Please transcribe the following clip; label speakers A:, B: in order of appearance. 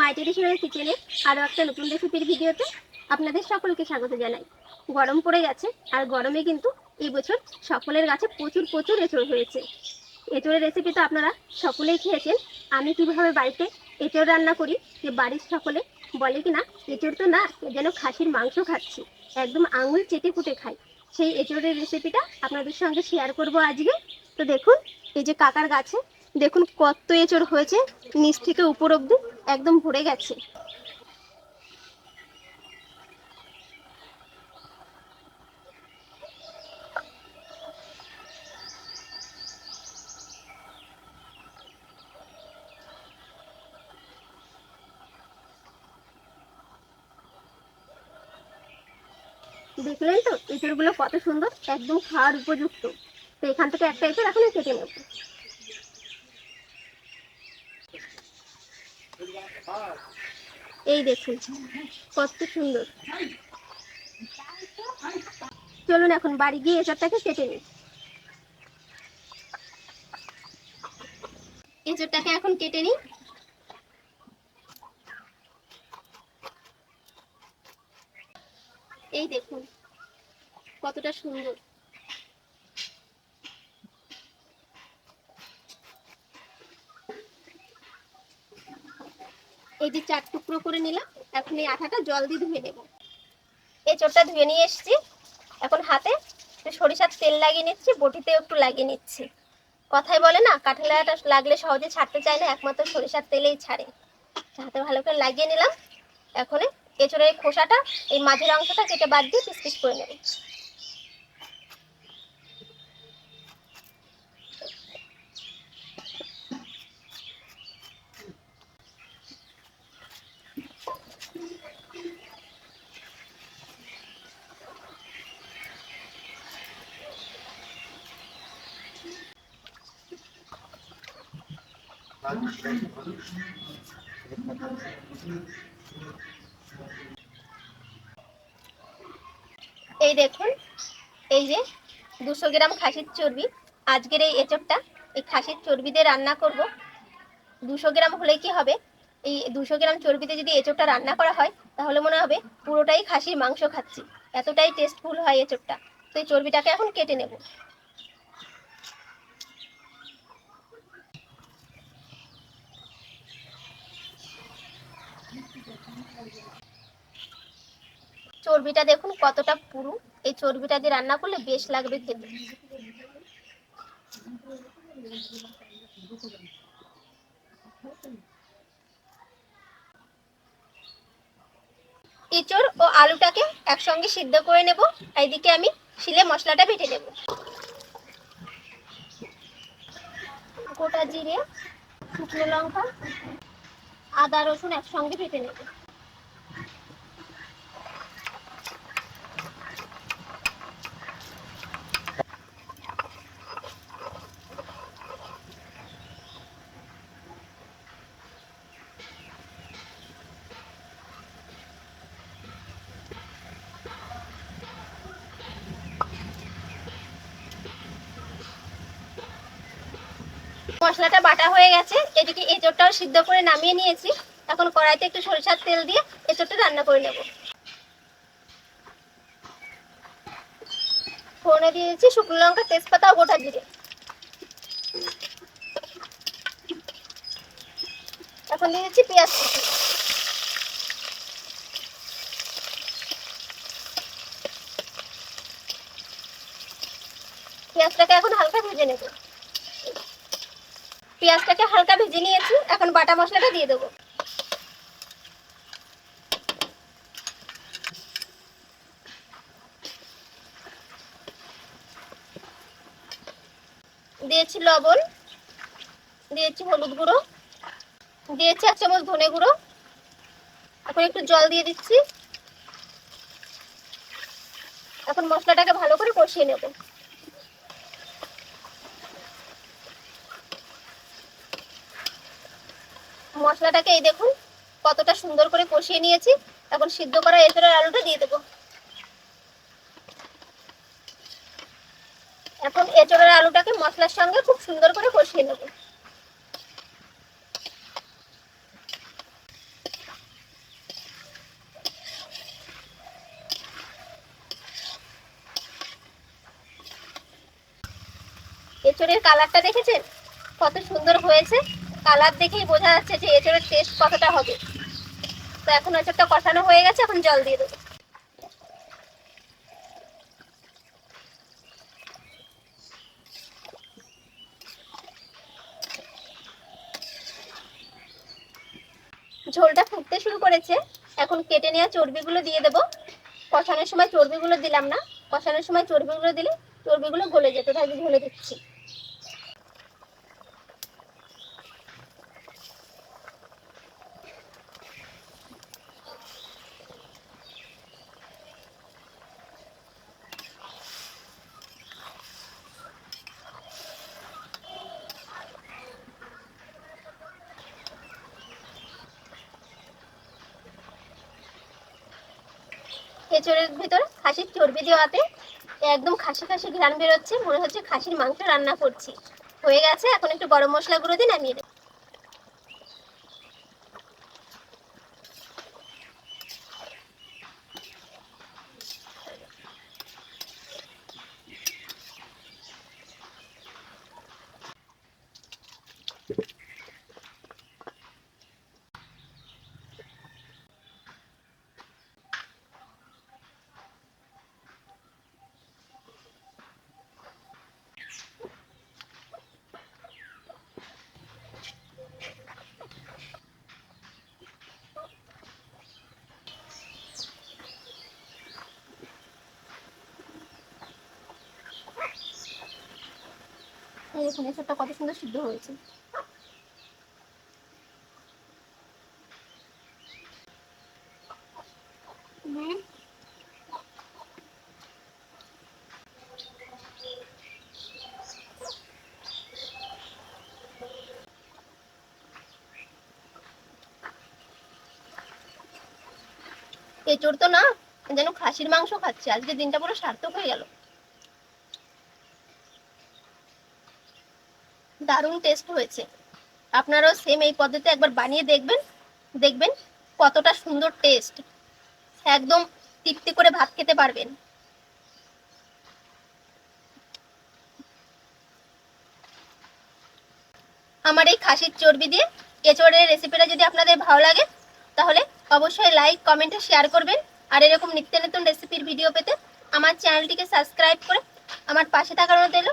A: মাই traditional কিচেনে আরও একটা নতুন রেসিপির ভিডিওতে আপনাদের সকলকে স্বাগত জানাই। গরম পড়ে গেছে আর গরমে কিন্তু এই বছর সকলের গাছে প্রচুর প্রচুর এঁচড় হয়েছে। এঁচড়ের রেসিপি তো আপনারা সকলেই খেয়েছেন। আমি কীভাবে বাড়িতে এঁচড় রান্না করি যে বাড়ির সকলে বলে কি না, এঁচড় তো না, যেন খাসির মাংস খাচ্ছি, একদম আঙুল চেটে ফুটে খাই। সেই এঁচড়ের রেসিপিটা আপনাদের সঙ্গে শেয়ার করব আজকে। তো দেখুন, এই যে কাকার গাছে, দেখুন কত এঁচড় হয়েছে, নিচ থেকে উপর অব্দি একদম ভরে গেছে। দেখলেন তো এঁচড়গুলো কত সুন্দর, একদম খাওয়ার উপযুক্ত। তো এখান থেকে একটা এঁচড় এখন কেটে নেব। এই দেখুন, কত সুন্দর। চলুন এখন বাড়ি গিয়ে এঁচড়টাকে কেটে নিই। এঁচড়টাকে এখন কেটে নিই। এই দেখুন, কতটা সুন্দর। এই যে চার টুকরো করে নিলাম, এখন এই আঠাটা জল দিয়ে ধুয়ে নেব। এই চোরটা ধুয়ে নিয়ে এসেছি। এখন হাতে একটু সরিষার তেল লাগিয়ে নিচ্ছি, বটিতেও একটু লাগিয়ে নিচ্ছি। কথাই বলে না, কাঠেলাটা লাগলে সহজে ছাড়তে চায় না, একমাত্র সরিষার তেলেই ছাড়ে। হাতে ভালো করে লাগিয়ে নিলাম। এখন এঁচড়ের খোসাটা, এই মাঝের অংশটা কেটে বাদ দিয়ে পিস পিস করে নেব। এই দেখুন, এই যে দুশো গ্রাম খাসির চর্বি। আজকের এই এঁচড়টা এই খাসির চর্বি দিয়ে রান্না করব। দুশো গ্রাম হলে কি হবে? এই দুশো গ্রাম চর্বিতে যদি এঁচড়টা রান্না করা হয়, তাহলে মনে হবে পুরোটাই খাসির মাংস খাচ্ছি। এতটাই টেস্টফুল হয় এঁচড়টা তো এই চর্বিটাকে এখন কেটে নেব। চর্বিটা দেখুন কতটা পুরু। এই চর্বিটা দিয়ে রান্না করলে বেশ লাগবে খেতে। এঁচড় ও আলুটাকে একসঙ্গে সিদ্ধ করে নেব। এইদিকে আমি শিলে মশলাটা বেটে নেব। গোটা জিরে, শুকনো লঙ্কা আদা রসুন একসঙ্গে বেটে নেব। মশলাটা বাটা হয়ে গেছে, এদিকে এঁচড়টাও সিদ্ধ করে নামিয়ে নিয়েছি। এখন কড়াইতে একটু সরিষার তেল দিয়ে এঁচড়টা রান্না করে নেব। ফোড়নে দিয়েছি শুকনো লঙ্কা, তেজপাতা ও গোটা জিরে। এখন দিয়ে দিচ্ছি পেঁয়াজ পেঁয়াজটাকে এখন হালকা ভেজে নেব। পেঁয়াজটাকে হালকা ভেজে নিয়েছি, এখন বাটা মশলাটা দিয়ে দেবো। দিয়েছি লবণ, দিয়েছি হলুদ গুঁড়ো, দিয়েছি এক চামচ ধনে গুঁড়ো। এখন একটু জল দিয়ে দিচ্ছি। এখন মশলাটাকে ভালো করে কষিয়ে নেব। মশলাটাকে এই দেখুন, কতটা সুন্দর করে কষিয়ে নিয়েছি। এখন সিদ্ধ করা এঁচড়ের আলুটা দিয়ে দেবো। এখন এঁচড়ের আলুটাকে মশলার সঙ্গে খুব সুন্দর করে কষিয়ে নেব। এঁচড়ের কালারটা দেখেছেন? কত সুন্দর হয়েছে। কালার দেখেই বোঝা যাচ্ছে যে এঁচড়ের টেস্ট কতটা হবে। তো এখন এঁচড়টা কষানো হয়ে গেছে, এখন জল দিয়ে দেবো। ঝোলটা ফুটতে শুরু করেছে, এখন কেটে নেওয়া চর্বিগুলো দিয়ে দেবো। কষানোর সময় চর্বিগুলো দিলাম না, কষানোর সময় চর্বিগুলো দিলে চর্বিগুলো গলে যেত তাই ঝোলে দিচ্ছি। এঁচড়ের ভিতর খাসির চর্বি দেওয়াতে একদম খাসি খাসি ঘ্রাণ বেরোচ্ছে। মনে হচ্ছে খাসির মাংস রান্না করছি। হয়ে গেছে, এখন একটু গরম মশলা গুঁড়ো দিয়ে নামিয়ে দেবো এই দেখুন এসবটা কত সুন্দর সিদ্ধ হয়েছে। এচোর তো না, যেন খাসির মাংস খাচ্ছে। আজকে দিনটা পুরো সার্থক হয়ে গেল। দারুণ টেস্ট হয়েছে। আপনারাও সেম এই পদ্ধতি একবার বানিয়ে দেখবেন। দেখবেন কতটা সুন্দর টেস্ট একদম তৃপ্তি করে ভাত খেতে পারবেন। আমার এই খাসির চর্বি দিয়ে এঁচড়ের রেসিপিটা যদি আপনাদের ভালো লাগে, তাহলে অবশ্যই লাইক কমেন্টে শেয়ার করবেন। আর এরকম নিত্য নতুন রেসিপির ভিডিও পেতে আমার চ্যানেলটিকে সাবস্ক্রাইব করে আমার পাশে থাকার মতো এলো